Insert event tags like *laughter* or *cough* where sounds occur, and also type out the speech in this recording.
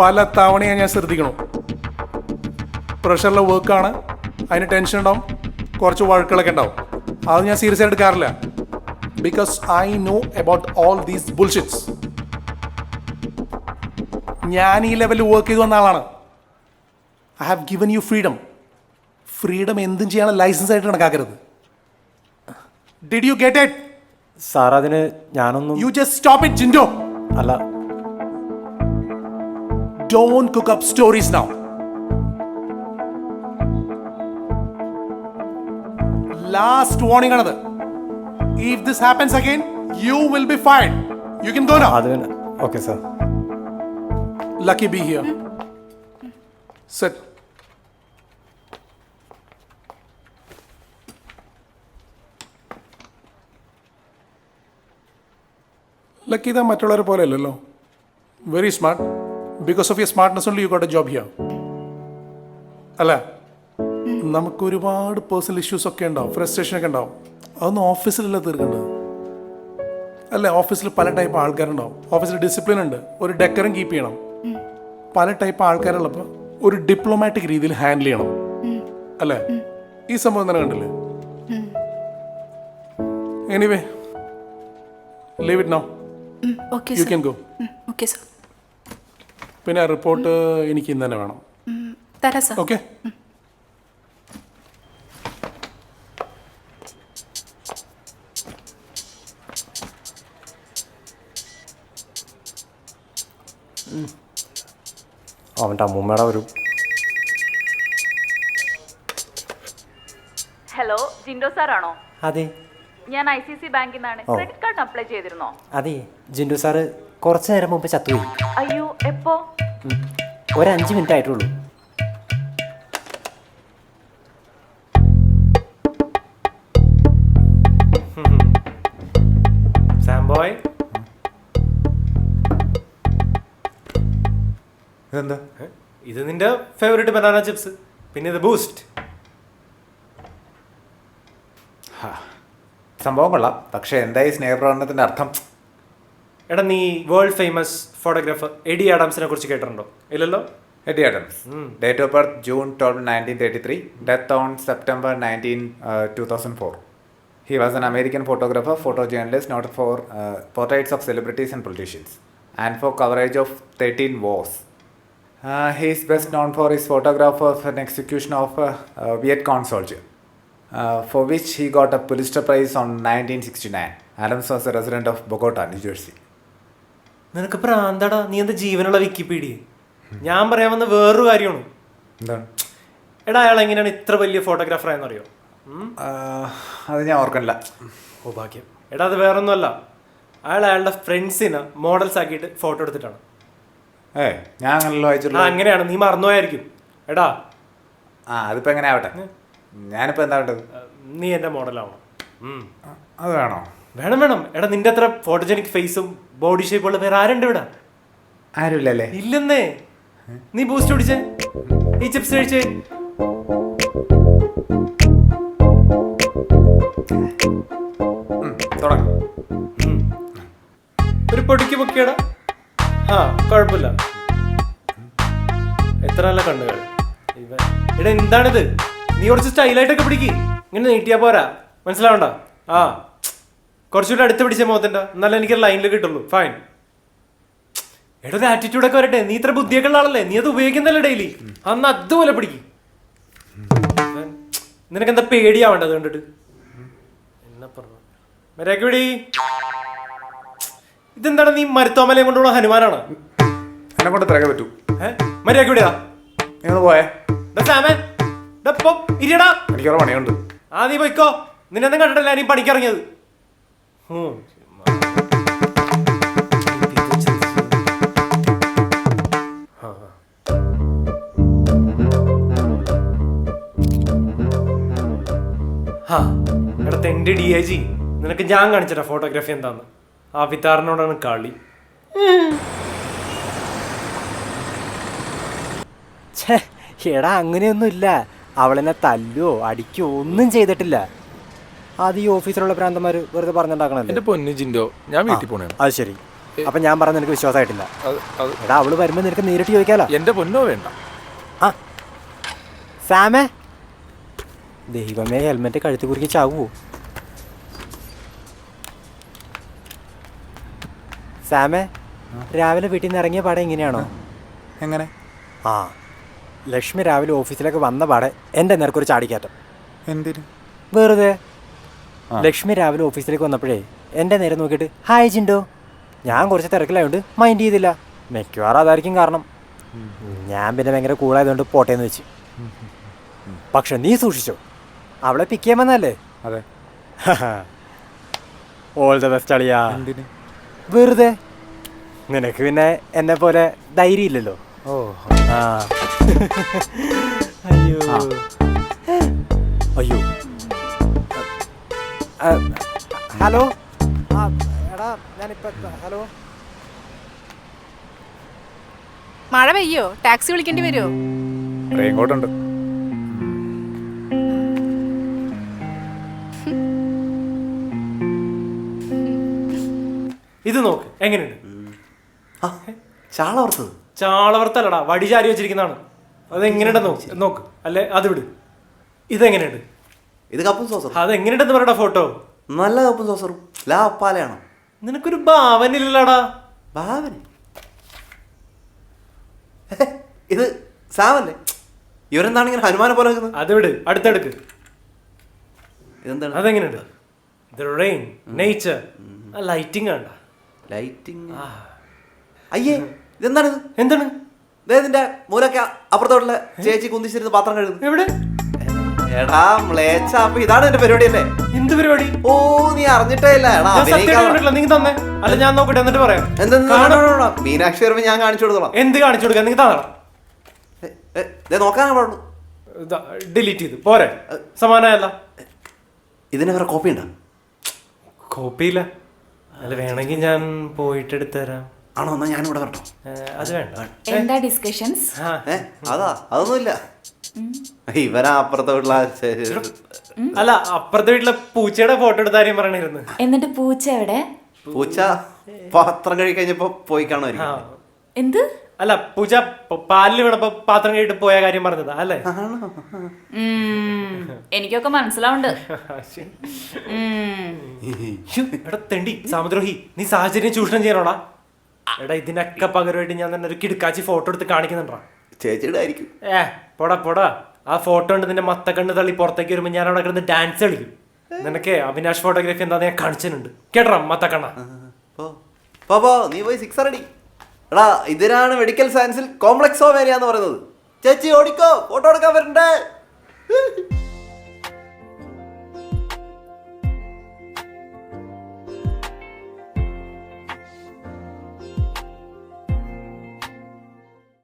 പല തവണയാണ് ഞാൻ ശ്രദ്ധിക്കണം. പ്രഷറിലെ വർക്കാണ് അതിന് ടെൻഷൻ ഉണ്ടാവും. കുറച്ച് വഴക്കുകളൊക്കെ ഉണ്ടാവും. അത് ഞാൻ സീരിയസ് ആയിട്ട് എടുക്കാറില്ല. Because I know about all these bullshits ഞാൻ ഈ ലെവലിൽ വർക്ക് ചെയ്ത് വന്ന ആളാണ്. I have given you freedom freedom എന്തും ചെയ്യാനുള്ള ലൈസൻസ് ആയിട്ട് കണക്കാക്കരുത്. Did you get it sir അതിന് ഞാനൊന്നും യു ജസ്റ്റ് സ്റ്റോപ്പ് ഇറ്റ് ജിൻഡോ അല്ല. Don't cook up stories now. Last warning another. If this happens again, you will be fired. You can go now. അത് പിന്നെ okay sir Lucky be here. Sit. Lucky ഇതാ മറ്റുള്ളവരെ പോലെ അല്ലല്ലോ very smart because of your smartness only you got a job here അല്ല? നമുക്ക് ഒരുപാട് personal issues ഒക്കെ ഉണ്ടാവും. ഫ്രസ്ട്രേഷൻ ഒക്കെ ഉണ്ടാവും. അതൊന്നും ഓഫീസിലല്ല തീർക്കേണ്ടത്. അല്ലേ? ഓഫീസിൽ പല ടൈപ്പ് ആൾക്കാരുണ്ടാവും. ഓഫീസിൽ ഡിസിപ്ലിൻ ഉണ്ട്. ഒരു ഡെക്കറും കീപ്പ് ചെയ്യണം. പല ടൈപ്പ് ആൾക്കാരുള്ളപ്പോൾ ഒരു ഡിപ്ലോമാറ്റിക് രീതിയിൽ ഹാൻഡിൽ ചെയ്യണം. അല്ലേ? ഈ സംഭവം തന്നെ കണ്ടില്ലേ? Anyway leave it no you can go okay sir പിന്നെ റിപ്പോർട്ട് എനിക്ക് ഇന്ന് തന്നെ വേണം. തരാം സാർ. ഓക്കെ. അവന്റെ അമ്മൂമ്മയുടെ ഒരു ഹലോ ജിൻഡോ സാറാണോ? അതെ. ഞാൻ ഐ സി സി ബാങ്കിൽ നിന്നാണ്. ക്രെഡിറ്റ് കാർഡ് അപ്ലൈ ചെയ്തിരുന്നോ? അതെ ജിൻഡു സാറ് കുറച്ച് നേരം മുമ്പ് ചത്തുപോയി. അയ്യോ എപ്പോ. ഒരു അഞ്ച് മിനിറ്റ് ആയിട്ടുള്ളൂ സാംബോയ്? ഇതെന്താ? ഇത് നിന്റെ ഫേവറേറ്റ് ബനാന ചിപ്സ് പിന്നെ ഇത് ബൂസ്റ്റ് സംഭവം കൊള്ളാം. പക്ഷെ എന്തായി ഈ സ്നേഹപ്രകടനത്തിന്റെ അർത്ഥം? എടാ നീ വേൾഡ് ഫേമസ് ഫോട്ടോഗ്രാഫർ എഡി ആഡംസിനെ കുറിച്ച് കേട്ടിട്ടുണ്ടോ? ഇല്ലല്ലോ? Eddie Adams. Date of birth June twelve nineteen thirty three death on September nineteen two thousand four he was an American photographer photo journalist noted for portraits of celebrities and politicians and for coverage of thirteen wars he is best known for his photograph of an execution of Viet കോൺസോൾജ് for which he got a Pulitzer prize on nineteen sixty nine Adams 1969. A resident of Bogota Jersey. നിനക്ക് പ്രാന്തടാ നീ എന്താ ജീവനുള്ള Wikipedia ഞാൻ പറയാൻ വന്ന വേറൊരു കാര്യമാണ്. എന്താണ്? എടാ അയാൾ എങ്ങനെയാണ് ഇത്ര വലിയ ഫോട്ടോഗ്രാഫർ ആയെന്ന് അറിയോ Uh, അത് ഞാൻ ഓർക്കണില്ല. ഓ ഭാഗ്യം. എടാ അത് വേറൊന്നുമല്ല. അയാൾ അയാളുടെ ഫ്രണ്ട്സിനെ മോഡൽസ് ആക്കിയിട്ട് ഫോട്ടോ എടുത്തിട്ടാണ്. ഏ ഞാൻ അങ്ങനല്ലോ അങ്ങനെയാണ്. നീ മറന്നുപോയായിരിക്കും. എടാ. ആ അതിപ്പോ എങ്ങനെ ആവട്ടെ? ഞാനിപ്പോ എന്താ വേണ്ടത് നീ എന്റെ മോഡലാവണം. അത് വേണോ? വേണം വേണം. എടാ നിന്റെ അത്ര ഫോട്ടോജനിക് ഫേസും ബോഡി ഷേപ്പ് ഉള്ള വേറെ ആരുണ്ട് ഇവിടെ? ആരുമില്ലല്ലേ? ഇല്ലെന്നേ. നീ ബൂസ്റ്റ് ഓടിച്ചേ ഈ ചിപ്സ് കഴിച്ചേ. തുടങ്ങാം. ഒരു പൊടിക്ക് പൊക്കിയടാ. ആ കുഴപ്പമില്ല. എത്ര നല്ല കണ്ണുകൾ. എടാ എന്താണിത്? നീ കുറച്ച് സ്റ്റൈലായിട്ടൊക്കെ പിടിക്ക്. ഇങ്ങനെ നീട്ടിയാ പോരാ. മനസ്സിലാവണ്ട? ആ. കുറച്ചുകൂടി അടുത്ത് പിടിച്ച മോത്തണ്ട എന്നാലും എനിക്ക് ലൈനിൽ കിട്ടുള്ളൂ. ഫൈൻ എടാ ഒരു ആറ്റിറ്റ്യൂഡ് ഒക്കെ വരട്ടെ. നീ ഇത്ര ബുദ്ധിയൊക്കെ ഉള്ള ആളല്ലേ? നീ അത് ഉപയോഗിക്കുന്നല്ലേ ഡെയിലി അന്ന് അതുപോലെ പിടിക്കും. നിനക്ക് എന്താ പേടിയാവേണ്ടത് കണ്ടിട്ട്? എന്നാ പറഞ്ഞു മര്യാദയ്ക്ക് പിടി ഇതെന്താണ് നീ മരുത്തോമലയും കൊണ്ടുള്ള ഹനുമാനാണ്? എന്നെ കൊണ്ട് തിരക്കാൻ പറ്റൂ. മര്യാദയ്ക്ക് വിടിയാ. നീ ഒന്ന് പോയേ. ഇരിയടാ. പണിയുണ്ട്. ആ നീ പോയിക്കോ. നിന്നെന്നും കണ്ടിട്ടല്ല നീ പണിക്കിറങ്ങിയത് ഹാ എടാ ഡി ഐ ജി നിനക്ക് ഞാൻ കാണിച്ചിട്ട ഫോട്ടോഗ്രാഫി എന്താന്ന് ആ വിത്താറിനോടാണ് കളി എടാ അങ്ങനെയൊന്നുമില്ല അവളെന്നെ തല്ലോ അടിക്കോ ഒന്നും ചെയ്തിട്ടില്ല അത് ഈ ഓഫീസിലുള്ള പ്രാന്തന്മാർ വെറുതെ പറഞ്ഞുണ്ടാക്കണല്ലേ? എന്റെ പൊന്നു ജിൻഡോ ഞാൻ വീട്ടിൽ പോണേ. അത് ശരി. അപ്പൊ ഞാൻ പറഞ്ഞ നിനക്ക് വിശ്വാസമായിട്ടില്ല. എടാ അവൾ വരുമ്പോ നിനക്ക് നേരിട്ട് ചോദിക്കാലോ? എന്റെ പൊന്നോ വേണ്ട. ആ. സാമേ. ദൈവമേ ഹെൽമെറ്റ് കഴുത്തി കുറുക്കി ചാവുമോ സാമേ രാവിലെ വീട്ടിൽ നിന്ന് ഇറങ്ങിയ പാടെ എങ്ങനെയാണോ? എങ്ങനെ? ആ ലക്ഷ്മി രാവിലെ ഓഫീസിലേക്ക് വന്ന പാടെ എന്റെ നേർക്കൊരു ചാടിക്കയറ്റം. എന്തിന്? വെറുതെ. ലക്ഷ്മി രാവിലെ ഓഫീസിലേക്ക് വന്നപ്പോഴേ എന്റെ നേരെ നോക്കിയിട്ട് ഹായ് ചിൻഡോ ഞാൻ കുറച്ച് തിരക്കിലായതുകൊണ്ട് മൈൻഡ് ചെയ്തില്ല. മിക്കവാറും അതായിരിക്കും കാരണം. ഞാൻ പിന്നെ ഭയങ്കര കൂളായതുകൊണ്ട് പോട്ടേന്ന് വെച്ച്. പക്ഷെ നീ സൂക്ഷിച്ചോ അവളെ പിക്ക് ചെയ്യാൻ വന്നല്ലേ അതെ. ഓൾ ദ ബെസ്റ്റ് അളിയാ. വെറുതെ. നിനക്ക് പിന്നെ എന്നെ പോലെ ധൈര്യം ഇല്ലല്ലോ. ഓ. ആ. അയ്യോ. അയ്യോ. ഹലോ? ആ എടാ ഞാനിപ്പോ ഹലോ? മഴ പെയ്യോ? ടാക്സി വിളിക്കേണ്ടി വരുമോ റെയിൻകോട്ടുണ്ട് ഇത് നോക്ക് എങ്ങനെയുണ്ട്? ചാളവർത്തത് ചാളവർത്തല്ലടാ വടി ചാരി വെച്ചിരിക്കുന്നതാണ്. അത് എങ്ങനെയുണ്ടെന്ന് നോക്ക് നോക്ക് അല്ലെ? അത് വിട്. ഇതെങ്ങനെയുണ്ട്? ഇത് കപ്പും സോസറും അത് എങ്ങനെയുണ്ടെന്ന് പറയടാ ഫോട്ടോ നല്ല കപ്പും സോസറും ലാ അപ്പാലയാണോ. നിനക്കൊരു ഭാവനില്ലടാ ഭാവന? *laughs* ഇത് സാമല്ലേ ഇവരെന്താണ് ഇങ്ങനെ ഹനുമാനെ പോലെ നിൽക്കുന്നത്? അത് വിട്. അടുത്തെടുക്ക്. ഇതെന്താണ്? അതെങ്ങനെയുണ്ട്? ദ റെയിൻ നേച്ചർ ആ ലൈറ്റിംഗ് കണ്ട. ലൈറ്റിംഗ് അയ്യേ ഇതെന്താണ് ഇത്? എന്താണ്? ദേ ഇതിന്റെ മൂലൊക്കെ അപ്പുറത്തോട്ടുള്ള ചേച്ചി കുന്തിച്ചിരുന്ന് പാത്രം കഴുകുന്നു. എവിടെ? എടാ മ്ലേച്ച അപ്പൊ ഇതാണ് എന്റെ പരിപാടി അല്ലേ? എന്ത് പരിപാടി? ഓ നീ അറിഞ്ഞിട്ടേ ഇല്ല എടാ ഞാൻ സത്യം അഭിനയിക്കാൻ കണ്ടിട്ടില്ല നിങ്ങൾ തന്നെ. അല്ല ഞാൻ നോക്കട്ടെ എന്നിട്ട് പറയാം. കാണാം. മീനാക്ഷി വരുമ്പോ ഞാൻ കാണിച്ചു കൊടുത്തോളാം. എന്ത് കാണിച്ചു കൊടുക്കാൻ? നിങ്ങൾ തന്നെ ഏ, ഏ, ദേ നോക്കാനാ പാടുള്ളൂ ഡിലീറ്റ് ചെയ്ത്. പോരെ. സമാനമല്ല ഇതിന് വേറെ കോപ്പി ഉണ്ടോ? കോപ്പിയില്ല അല്ല വേണമെങ്കിൽ ഞാൻ പോയിട്ട് എടുത്തു തരാം ആണോ എന്നാ ഞാനിവിടെ വരട്ടോ. ഏ, അത് വേണ്ട. എന്താ ഡിസ്കഷൻസ് ആ. ഏ അതാ അതൊന്നുമില്ല. ഇവനാ അപ്പുറത്തെ വീട്ടിലെ അല്ല അപ്പുറത്തെ വീട്ടിലെ പൂച്ചയുടെ ഫോട്ടോ എടുത്ത കാര്യം പറഞ്ഞിരുന്നു എന്നിട്ട് പൂച്ച എവിടെ? പൂച്ച പാത്രം കഴിക്കഴിഞ്ഞപ്പോ പോയി കാണുമായിരിക്കും എന്ത്? അല്ല പൂച്ച പാലിൽ വിടപ്പോ പാത്രം കഴിഞ്ഞിട്ട് പോയ കാര്യം പറഞ്ഞതാ അല്ലേ? എനിക്കൊക്കെ മനസ്സിലാവുണ്ട്. ശ്ശോ, എടാ തെണ്ടി സാമുദ്രോഹി നീ സാഹചര്യം ചൂഷണം ചെയ്യണോടാ? എടാ ഇതിനൊക്കെ പകരമായിട്ട് ഞാൻ തന്നെ ഒരു കിടുക്കാച്ചി ഫോട്ടോ എടുത്ത് കാണിക്കുന്നുണ്ടാ? ചേച്ചിയുടെ ആയിരിക്കും ഏ പോടാ പോടാ. ആ ഫോട്ടോ ഉണ്ട് നിന്റെ മത്തക്കണ്ണ് തള്ളി പുറത്തേക്ക് വരുമ്പോ ഞാൻ അവിടെ കിടന്ന് ഡാൻസ് കളിക്കും. നിനക്ക് അവിനാഷ് ഫോട്ടോഗ്രാഫി എന്താ ഞാൻ കാണിച്ചിട്ടുണ്ട്. കേട്ടോ മത്തക്കണ്ണ പോ പോ, പോ. നീ പോയി സിക്സർ അടി എടാ ഇതിനാണ് മെഡിക്കൽ സയൻസിൽ കോംപ്ലക്സോ മേരിയ എന്ന് പറയുന്നത്. ചേച്ചി ഓടിക്കോ. ഫോട്ടോ എടുക്കാൻ വരണ്ടേ?